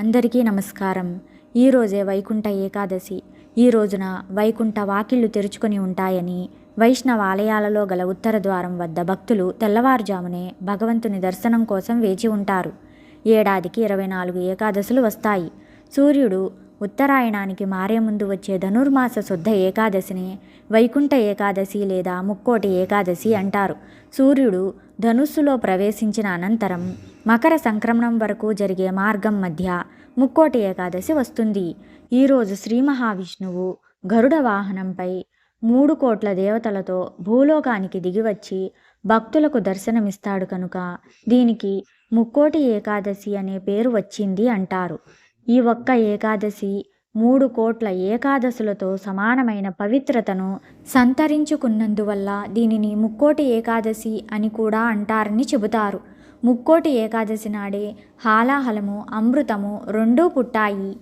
అందరికీ నమస్కారం. ఈరోజే వైకుంఠ ఏకాదశి. ఈ రోజున వైకుంఠ వాకిళ్ళు తెరుచుకొని ఉంటాయని వైష్ణవ ఆలయాలలో గల ఉత్తర ద్వారం వద్ద భక్తులు తెల్లవారుజామునే భగవంతుని దర్శనం కోసం వేచి ఉంటారు. ఏడాదికి ఇరవై నాలుగు ఏకాదశులు వస్తాయి. సూర్యుడు ఉత్తరాయణానికి మారే ముందు వచ్చే ధనుర్మాస శుద్ధ ఏకాదశిని వైకుంఠ ఏకాదశి లేదా ముక్కోటి ఏకాదశి అంటారు. సూర్యుడు ధనుస్సులో ప్రవేశించిన అనంతరం మకర సంక్రమణం వరకు జరిగే మార్గం మధ్య ముక్కోటి ఏకాదశి వస్తుంది. ఈరోజు శ్రీ మహావిష్ణువు గరుడ వాహనంపై మూడు కోట్ల దేవతలతో భూలోకానికి దిగివచ్చి భక్తులకు దర్శనమిస్తాడు కనుక దీనికి ముక్కోటి ఏకాదశి అనే పేరు వచ్చింది అంటారు. ఈ ఒక్క ఏకాదశి మూడు కోట్ల ఏకాదశులతో సమానమైన పవిత్రతను సంతరించుకున్నందువల్ల దీనిని ముక్కోటి ఏకాదశి అని కూడా అంటారని చెబుతారు. ముక్కోటి ఏకాదశి నాడే హాలాహలము అమృతము రెండూ పుట్టాయి.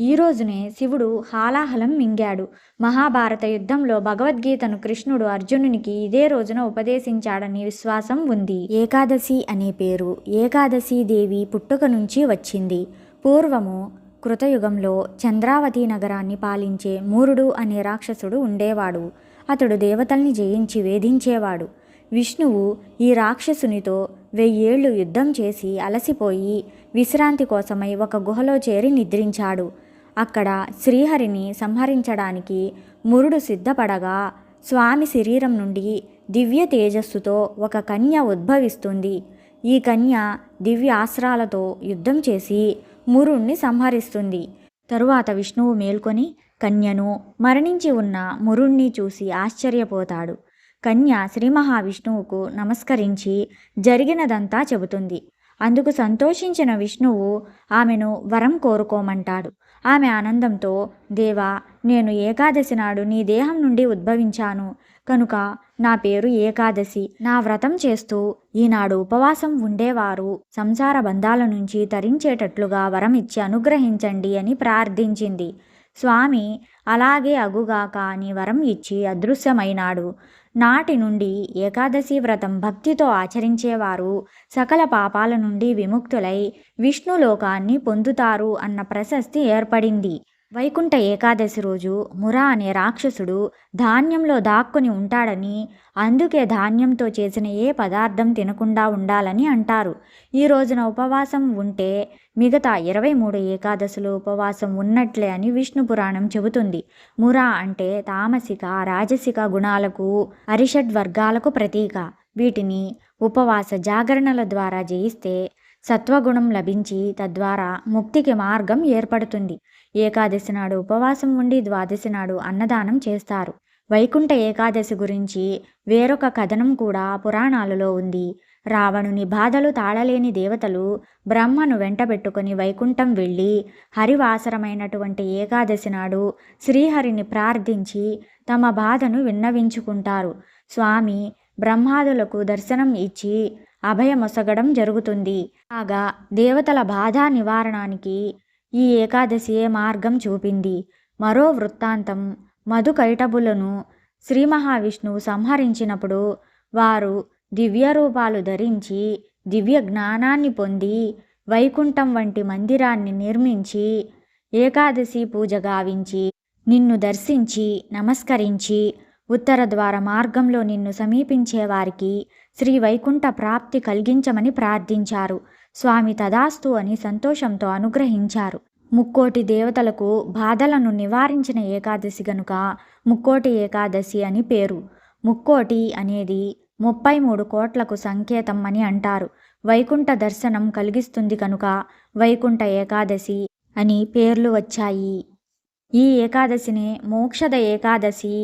ఈ రోజునే శివుడు హాలాహలం మింగాడు. మహాభారత యుద్ధంలో భగవద్గీతను కృష్ణుడు అర్జునునికి ఇదే రోజున ఉపదేశించాడని విశ్వాసం ఉంది. ఏకాదశి అనే పేరు ఏకాదశి దేవి పుట్టుక నుంచి వచ్చింది. పూర్వము కృతయుగంలో చంద్రావతి నగరాన్ని పాలించే మూరుడు అనే రాక్షసుడు ఉండేవాడు. అతడు దేవతల్ని జయించి వేధించేవాడు. విష్ణువు ఈ రాక్షసునితో వెయ్యేళ్ళు యుద్ధం చేసి అలసిపోయి విశ్రాంతి కోసమై ఒక గుహలో చేరి నిద్రించాడు. అక్కడ శ్రీహరిని సంహరించడానికి మురుడు సిద్ధపడగా స్వామి శరీరం నుండి దివ్య తేజస్సుతో ఒక కన్య ఉద్భవిస్తుంది. ఈ కన్య దివ్య ఆస్త్రాలతో యుద్ధం చేసి మురుణ్ణి సంహరిస్తుంది. తరువాత విష్ణువు మేల్కొని కన్యను మరణించి ఉన్న మురుణ్ణి చూసి ఆశ్చర్యపోతాడు. కన్య శ్రీ మహావిష్ణువుకు నమస్కరించి జరిగినదంతా చెబుతుంది. అందుకు సంతోషించిన విష్ణువు ఆమెను వరం కోరుకోమంటాడు. ఆమె ఆనందంతో దేవా నేను ఏకాదశి నాడు నీ దేహం నుండి ఉద్భవించాను. కనుక నా పేరు ఏకాదశి. నా వ్రతం చేస్తూ ఈనాడు ఉపవాసం ఉండేవారు. సంసార బంధాల నుంచి తరించేటట్లుగా వరం ఇచ్చి అనుగ్రహించండి అని ప్రార్థించింది. స్వామి అలాగే అగుగాక అని వరం ఇచ్చి అదృశ్యమైనాడు. నాటి నుండి ఏకాదశి వ్రతం భక్తితో ఆచరించేవారు సకల పాపాల నుండి విముక్తులై విష్ణులోకాన్ని పొందుతారు అన్న ప్రశస్తి ఏర్పడింది. వైకుంఠ ఏకాదశి రోజు మురా అనే రాక్షసుడు ధాన్యంలో దాక్కుని ఉంటాడని అందుకే ధాన్యంతో చేసిన ఏ పదార్థం తినకుండా ఉండాలని అంటారు. ఈ రోజున ఉపవాసం ఉంటే మిగతా ఇరవై మూడు ఏకాదశులు ఉపవాసం ఉన్నట్లే అని విష్ణు పురాణం చెబుతుంది. మురా అంటే తామసిక రాజసిక గుణాలకు అరిషడ్ వర్గాలకు ప్రతీక. వీటిని ఉపవాస జాగరణల ద్వారా జయిస్తే సత్వగుణం లభించి తద్వారా ముక్తికి మార్గం ఏర్పడుతుంది. ఏకాదశి నాడు ఉపవాసం ఉండి ద్వాదశి నాడు అన్నదానం చేస్తారు. వైకుంఠ ఏకాదశి గురించి వేరొక కథనం కూడా పురాణాలలో ఉంది. రావణుని బాధలు తాళలేని దేవతలు బ్రహ్మను వెంటబెట్టుకుని వైకుంఠం వెళ్ళి హరివాసరమైనటువంటి ఏకాదశి నాడు శ్రీహరిని ప్రార్థించి తమ బాధను విన్నవించుకుంటారు. స్వామి బ్రహ్మాదులకు దర్శనం ఇచ్చి అభయమొసగడం జరుగుతుంది. కాగా దేవతల బాధా నివారణానికి ఈ ఏకాదశియే మార్గం చూపింది. మరో వృత్తాంతం మధు కైటబులను శ్రీ మహావిష్ణువు సంహరించినప్పుడు వారు దివ్య రూపాలు ధరించి దివ్య జ్ఞానాన్ని పొంది వైకుంఠం వంటి మందిరాన్ని నిర్మించి ఏకాదశి పూజ గావించి నిన్ను దర్శించి నమస్కరించి ఉత్తర ద్వార మార్గంలో నిన్ను సమీపించే వారికి శ్రీ వైకుంఠ ప్రాప్తి కలిగించమని ప్రార్థించారు. స్వామి తదాస్తు అని సంతోషంతో అనుగ్రహించారు. ముక్కోటి దేవతలకు బాధలను నివారించిన ఏకాదశి గనుక ముక్కోటి ఏకాదశి అని పేరు. ముక్కోటి అనేది ముప్పై మూడు కోట్లకు సంకేతం అని అంటారు. వైకుంఠ దర్శనం కలిగిస్తుంది కనుక వైకుంఠ ఏకాదశి అని పేర్లు వచ్చాయి. ఈ ఏకాదశిని మోక్షద ఏకాదశి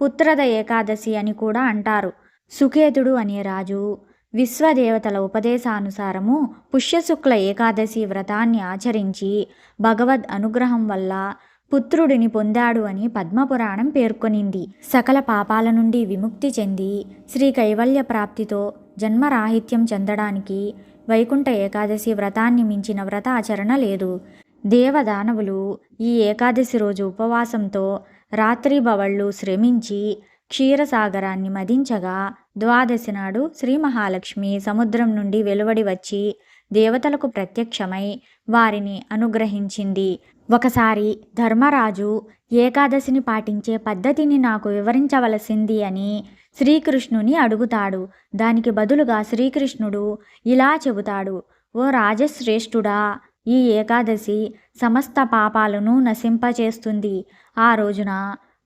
పుత్రద ఏకాదశి అని కూడా అంటారు. సుకేతుడు అనే రాజు విశ్వదేవతల ఉపదేశానుసారము పుష్యశుక్ల ఏకాదశి వ్రతాన్ని ఆచరించి భగవద్ అనుగ్రహం వల్ల పుత్రుడిని పొందాడు అని పద్మపురాణం పేర్కొనింది. సకల పాపాల నుండి విముక్తి చెంది శ్రీ కైవల్య ప్రాప్తితో జన్మరాహిత్యం చెందడానికి వైకుంఠ ఏకాదశి వ్రతాన్ని మించిన వ్రత ఆచరణ లేదు. దేవదానవులు ఈ ఏకాదశి రోజు ఉపవాసంతో రాత్రి బవళ్ళు శ్రమించి క్షీరసాగరాన్ని మదించగా ద్వాదశి నాడు శ్రీ మహాలక్ష్మి సముద్రం నుండి వెలువడి వచ్చి దేవతలకు ప్రత్యక్షమై వారిని అనుగ్రహించింది. ఒకసారి ధర్మరాజు ఏకాదశిని పాటించే పద్ధతిని నాకు వివరించవలసింది అని శ్రీకృష్ణుని అడుగుతాడు. దానికి బదులుగా శ్రీకృష్ణుడు ఇలా చెబుతాడు. ఓ రాజశ్రేష్ఠుడా ఈ ఏకాదశి సమస్త పాపాలను నశింపచేస్తుంది. ఆ రోజున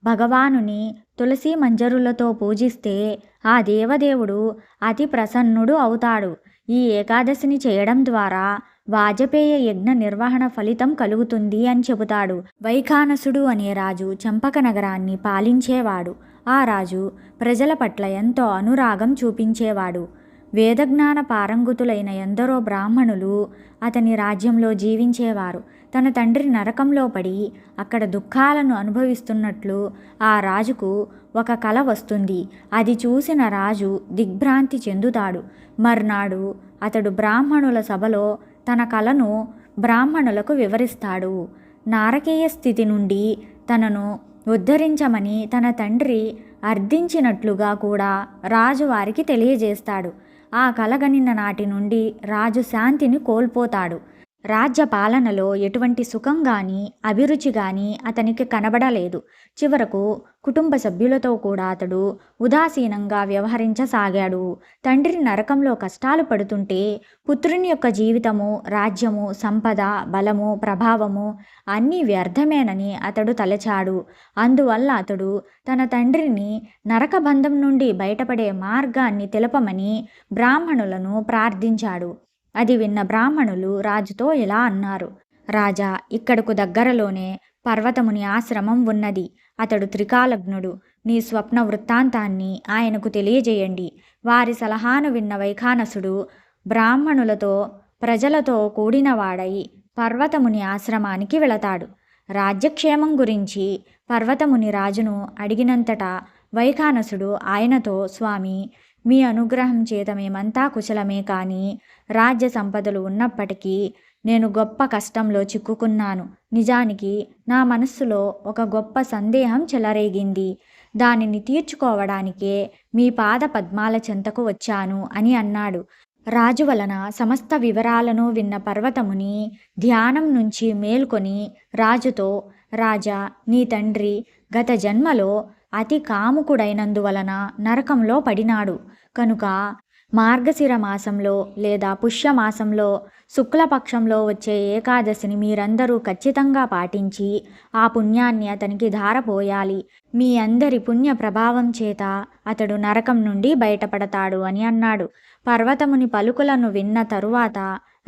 భగవానుని తులసి మంజరులతో పూజిస్తే ఆ దేవదేవుడు అతి ప్రసన్నుడు అవుతాడు. ఈ ఏకాదశిని చేయడం ద్వారా వాజపేయ యజ్ఞ నిర్వహణ ఫలితం కలుగుతుంది అని చెబుతాడు. వైఖానసుడు అనే రాజు చంపక నగరాన్ని పాలించేవాడు. ఆ రాజు ప్రజల పట్ల ఎంతో అనురాగం చూపించేవాడు. వేదజ్ఞాన పారంగుతులైన ఎందరో బ్రాహ్మణులు అతని రాజ్యంలో జీవించేవారు. తన తండ్రి నరకంలో పడి అక్కడ దుఃఖాలను అనుభవిస్తున్నట్లు ఆ రాజుకు ఒక కల వస్తుంది. అది చూసిన రాజు దిగ్భ్రాంతి చెందుతాడు. మర్నాడు అతడు బ్రాహ్మణుల సభలో తన కలను బ్రాహ్మణులకు వివరిస్తాడు. నారకీయ స్థితి నుండి తనను ఉద్ధరించమని తన తండ్రి అర్థించినట్లుగా కూడా రాజు వారికి తెలియజేస్తాడు. ఆ కలగనిన నాటి నుండి రాజు శాంతిని కోల్పోతాడు. రాజ్య పాలనలో ఎటువంటి సుఖం కానీ అభిరుచి కానీ అతనికి కనబడలేదు. చివరకు కుటుంబ సభ్యులతో కూడా అతడు ఉదాసీనంగా వ్యవహరించసాగాడు. తండ్రి నరకంలో కష్టాలు పడుతుంటే పుత్రుని యొక్క జీవితము రాజ్యము సంపద బలము ప్రభావము అన్నీ వ్యర్థమేనని అతడు తలచాడు. అందువల్ల అతడు తన తండ్రిని నరకబంధం నుండి బయటపడే మార్గాన్ని తెలపమని బ్రాహ్మణులను ప్రార్థించాడు. అది విన్న బ్రాహ్మణులు రాజుతో ఇలా అన్నారు. రాజా ఇక్కడకు దగ్గరలోనే పర్వతముని ఆశ్రమం ఉన్నది. అతడు త్రికాలగ్నుడు. నీ స్వప్న వృత్తాంతాన్ని ఆయనకు తెలియజేయండి. వారి సలహాను విన్న వైఖానసుడు బ్రాహ్మణులతో ప్రజలతో కూడినవాడై పర్వతముని ఆశ్రమానికి వెళతాడు. రాజ్యక్షేమం గురించి పర్వతముని రాజును అడిగినంతటా వైఖానసుడు ఆయనతో స్వామి మీ అనుగ్రహం చేత మేమంతా కుశలమే కానీ రాజ్య సంపదలు ఉన్నప్పటికీ నేను గొప్ప కష్టంలో చిక్కుకున్నాను. నిజానికి నా మనస్సులో ఒక గొప్ప సందేహం చెలరేగింది. దానిని తీర్చుకోవడానికే మీ పాద పద్మాల చెంతకు వచ్చాను అని అన్నాడు. రాజు వలన సమస్త వివరాలను విన్న పర్వతముని ధ్యానం నుంచి మేల్కొని రాజుతో రాజా నీ తండ్రి గత జన్మలో అతి కాముకుడైనందువలన నరకంలో పడినాడు. కనుక మార్గశిర మాసంలో లేదా పుష్యమాసంలో శుక్లపక్షంలో వచ్చే ఏకాదశిని మీరందరూ ఖచ్చితంగా పాటించి ఆ పుణ్యాన్ని అతనికి ధారపోయాలి. మీ అందరి పుణ్య ప్రభావం చేత అతడు నరకం నుండి బయటపడతాడు అని అన్నాడు. పర్వతముని పలుకులను విన్న తరువాత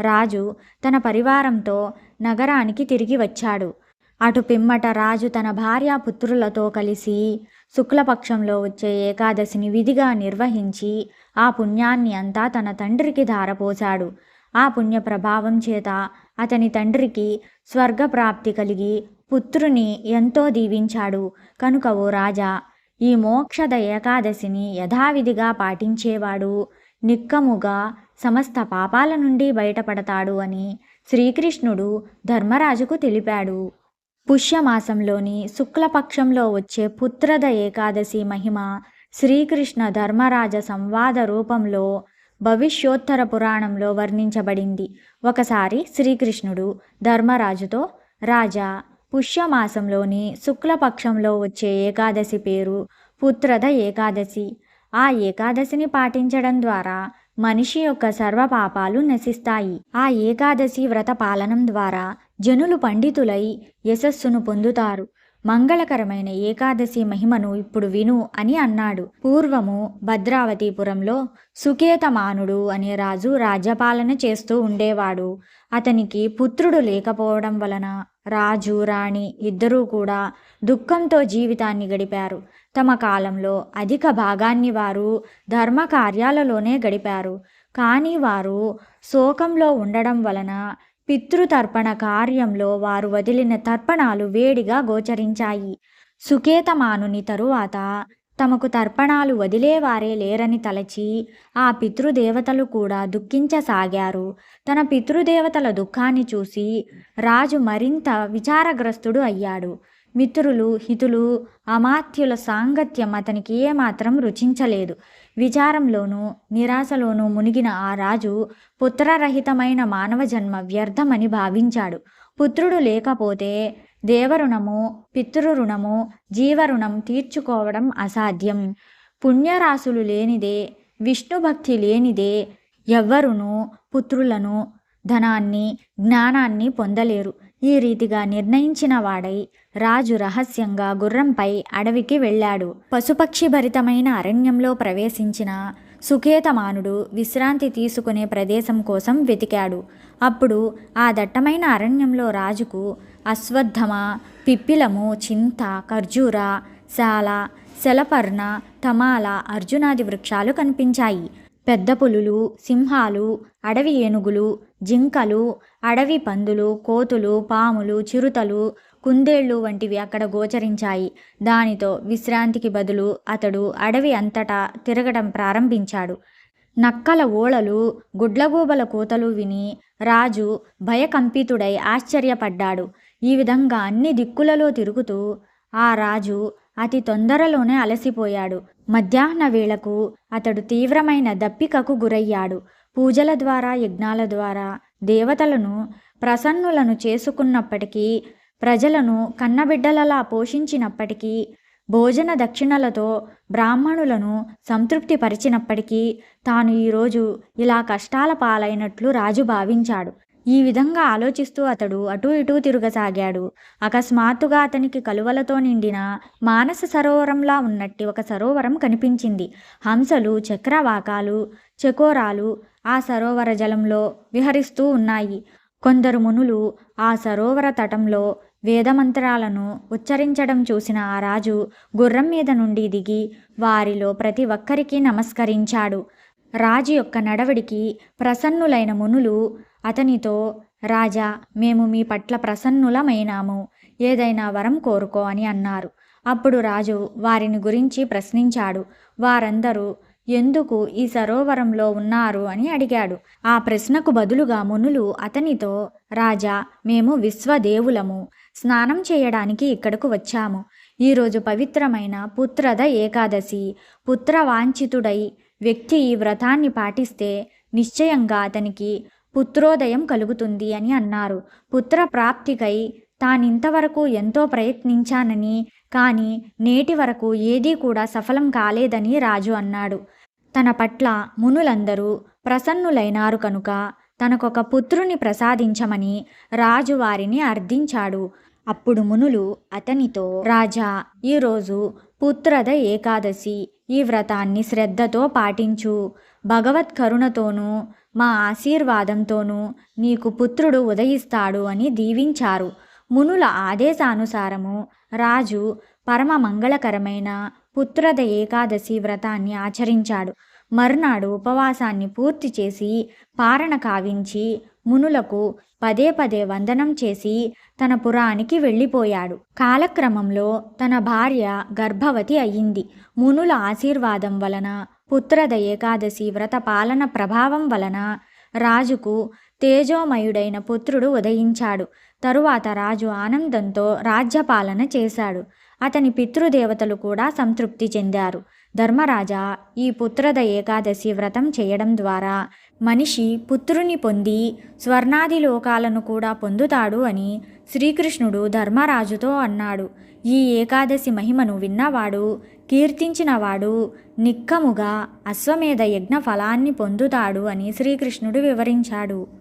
రాజు తన పరివారంతో నగరానికి తిరిగి వచ్చాడు. అటు పిమ్మట రాజు తన భార్య పుత్రులతో కలిసి శుక్లపక్షంలో వచ్చే ఏకాదశిని విధిగా నిర్వహించి ఆ పుణ్యాన్ని అంతా తన తండ్రికి ధారపోశాడు. ఆ పుణ్య ప్రభావం చేత అతని తండ్రికి స్వర్గప్రాప్తి కలిగి పుత్రుని ఎంతో దీవించాడు. కనుక ఓ రాజా ఈ మోక్షద ఏకాదశిని యథావిధిగా పాటించేవాడు నిక్కముగా సమస్త పాపాల నుండి బయటపడతాడు అని శ్రీకృష్ణుడు ధర్మరాజుకు తెలిపాడు. పుష్యమాసంలోని శుక్లపక్షంలో వచ్చే పుత్రద ఏకాదశి మహిమ శ్రీకృష్ణ ధర్మరాజ సంవాద రూపంలో భవిష్యోత్తర పురాణంలో వర్ణించబడింది. ఒకసారి శ్రీకృష్ణుడు ధర్మరాజుతో రాజా పుష్యమాసంలోని శుక్లపక్షంలో వచ్చే ఏకాదశి పేరు పుత్రద ఏకాదశి. ఆ ఏకాదశిని పాటించడం ద్వారా మనిషి యొక్క సర్వ పాపాలు నశిస్తాయి. ఆ ఏకాదశి వ్రత పాలనం ద్వారా జనులు పండితులై యశస్సును పొందుతారు. మంగళకరమైన ఏకాదశి మహిమను ఇప్పుడు విను అని అన్నాడు. పూర్వము భద్రావతిపురంలో సుకేతమానుడు అనే రాజు రాజ్యపాలన చేస్తూ ఉండేవాడు. అతనికి పుత్రుడు లేకపోవడం వలన రాజు రాణి ఇద్దరూ కూడా దుఃఖంతో జీవితాన్ని గడిపారు. తమ కాలంలో అధిక భాగాన్ని వారు ధర్మ కార్యాలలోనే గడిపారు. కానీ వారు శోకంలో ఉండడం వలన పితృతర్పణ కార్యంలో వారు వదిలిన తర్పణాలు వేడిగా గోచరించాయి. సుకేతమానుని తరువాత తమకు తర్పణాలు వదిలేవారే లేరని తలచి ఆ పితృదేవతలు కూడా దుఃఖించసాగారు. తన పితృదేవతల దుఃఖాన్ని చూసి రాజు మరింత విచారగ్రస్తుడు అయ్యాడు. మిత్రులు హితులు అమాత్యుల సాంగత్యం అతనికి ఏమాత్రం రుచించలేదు. విచారంలోనూ నిరాశలోనూ మునిగిన ఆ రాజు పుత్రరహితమైన మానవ జన్మ వ్యర్థమని భావించాడు. పుత్రుడు లేకపోతే దేవరుణము పితృరుణము జీవరుణం తీర్చుకోవడం అసాధ్యం. పుణ్యరాశులు లేనిదే విష్ణుభక్తి లేనిదే ఎవ్వరునూ పుత్రులను ధనాన్ని జ్ఞానాన్ని పొందలేరు. ఈ రీతిగా నిర్ణయించిన వాడై రాజు రహస్యంగా గుర్రంపై అడవికి వెళ్ళాడు. పశుపక్షి భరితమైన అరణ్యంలో ప్రవేశించిన సుకేతమానుడు విశ్రాంతి తీసుకునే ప్రదేశం కోసం వెతికాడు. అప్పుడు ఆ దట్టమైన అరణ్యంలో రాజుకు అశ్వత్థమ పిప్పిలము చింత ఖర్జూర శాల శలపర్ణ తమాల అర్జునాది వృక్షాలు కనిపించాయి. పెద్ద పులులు సింహాలు అడవి ఏనుగులు జింకలు అడవి పందులు కోతులు పాములు చిరుతలు కుందేళ్ళు వంటివి అక్కడ గోచరించాయి. దానితో విశ్రాంతికి బదులు అతడు అడవి అంతటా తిరగడం ప్రారంభించాడు. నక్కల ఓళలు గుడ్లగూబల కూతలు విని రాజు భయకంపితుడై ఆశ్చర్యపడ్డాడు. ఈ విధంగా అన్ని దిక్కులలో తిరుగుతూ ఆ రాజు అతి తొందరలోనే అలసిపోయాడు. మధ్యాహ్న వేళకు అతడు తీవ్రమైన దప్పికకు గురయ్యాడు. పూజల ద్వారా యజ్ఞాల ద్వారా దేవతలను ప్రసన్నులను చేసుకున్నప్పటికీ ప్రజలను కన్నబిడ్డలలా పోషించినప్పటికీ భోజన దక్షిణలతో బ్రాహ్మణులను సంతృప్తిపరిచినప్పటికీ తాను ఈరోజు ఇలా కష్టాల పాలైనట్లు రాజు భావించాడు. ఈ విధంగా ఆలోచిస్తూ అతడు అటూ ఇటూ తిరగసాగాడు. అకస్మాత్తుగా అతనికి కలువలతో నిండిన మానస సరోవరంలా ఉన్నట్టి ఒక సరోవరం కనిపించింది. హంసలు చక్రవాకాలు చకోరాలు ఆ సరోవర జలంలో విహరిస్తూ ఉన్నాయి. కొందరు మునులు ఆ సరోవర తటంలో వేదమంత్రాలను ఉచ్చరించడం చూసిన ఆ రాజు గుర్రం మీద నుండి దిగి వారిలో ప్రతి ఒక్కరికి నమస్కరించాడు. రాజు యొక్క నడవడికి ప్రసన్నులైన మునులు అతనితో రాజా మేము మీ పట్ల ప్రసన్నులమైనాము ఏదైనా వరం కోరుకో అని అన్నారు. అప్పుడు రాజు వారిని గురించి ప్రశ్నించాడు. వారందరూ ఎందుకు ఈ సరోవరంలో ఉన్నారు అని అడిగాడు. ఆ ప్రశ్నకు బదులుగా మునులు అతనితో రాజా మేము విశ్వదేవులము. స్నానం చేయడానికి ఇక్కడకు వచ్చాము. ఈరోజు పవిత్రమైన పుత్రద ఏకాదశి. పుత్రవాంఛితుడై వ్యక్తి ఈ వ్రతాన్ని పాటిస్తే నిశ్చయంగా అతనికి పుత్రోదయం కలుగుతుంది అని అన్నారు. పుత్ర ప్రాప్తికై తానింతవరకు ఎంతో ప్రయత్నించానని కానీ నేటి వరకు ఏదీ కూడా సఫలం కాలేదని రాజు అన్నాడు. తన పట్ల మునులందరూ ప్రసన్నులైనారు కనుక తనకొక పుత్రుని ప్రసాదించమని రాజు వారిని అర్థించాడు అప్పుడు మునులు అతనితో రాజా ఈరోజు పుత్రద ఏకాదశి. ఈ వ్రతాన్ని శ్రద్ధతో పాటించు. భగవత్ కరుణతోనూ మా ఆశీర్వాదంతోనూ నీకు పుత్రుడు ఉదయిస్తాడు అని దీవించారు. మునుల ఆదేశానుసారము రాజు పరమ మంగళకరమైన పుత్రద ఏకాదశి వ్రతాన్ని ఆచరించాడు. మర్నాడు ఉపవాసాన్ని పూర్తి చేసి పారణ కావించి మునులకు పదే పదే వందనం చేసి తన పురానికి వెళ్ళిపోయాడు. కాలక్రమంలో తన భార్య గర్భవతి అయ్యింది మునుల ఆశీర్వాదం వలన పుత్రద ఏకాదశి వ్రత పాలన ప్రభావం వలన రాజుకు తేజోమయుడైన పుత్రుడు ఉదయించాడు. తరువాత రాజు ఆనందంతో రాజ్యపాలన చేశాడు. అతని పితృదేవతలు కూడా సంతృప్తి చెందారు. ధర్మరాజా ఈ పుత్రద ఏకాదశి వ్రతం చేయడం ద్వారా మనిషి పుత్రుని పొంది స్వర్ణాది లోకాలను కూడా పొందుతాడు అని శ్రీకృష్ణుడు ధర్మరాజుతో అన్నాడు. ఈ ఏకాదశి మహిమను విన్నవాడు కీర్తించినవాడు నిక్కముగా అశ్వమేధ యజ్ఞ ఫలాన్ని పొందుతాడు అని శ్రీకృష్ణుడు వివరించాడు.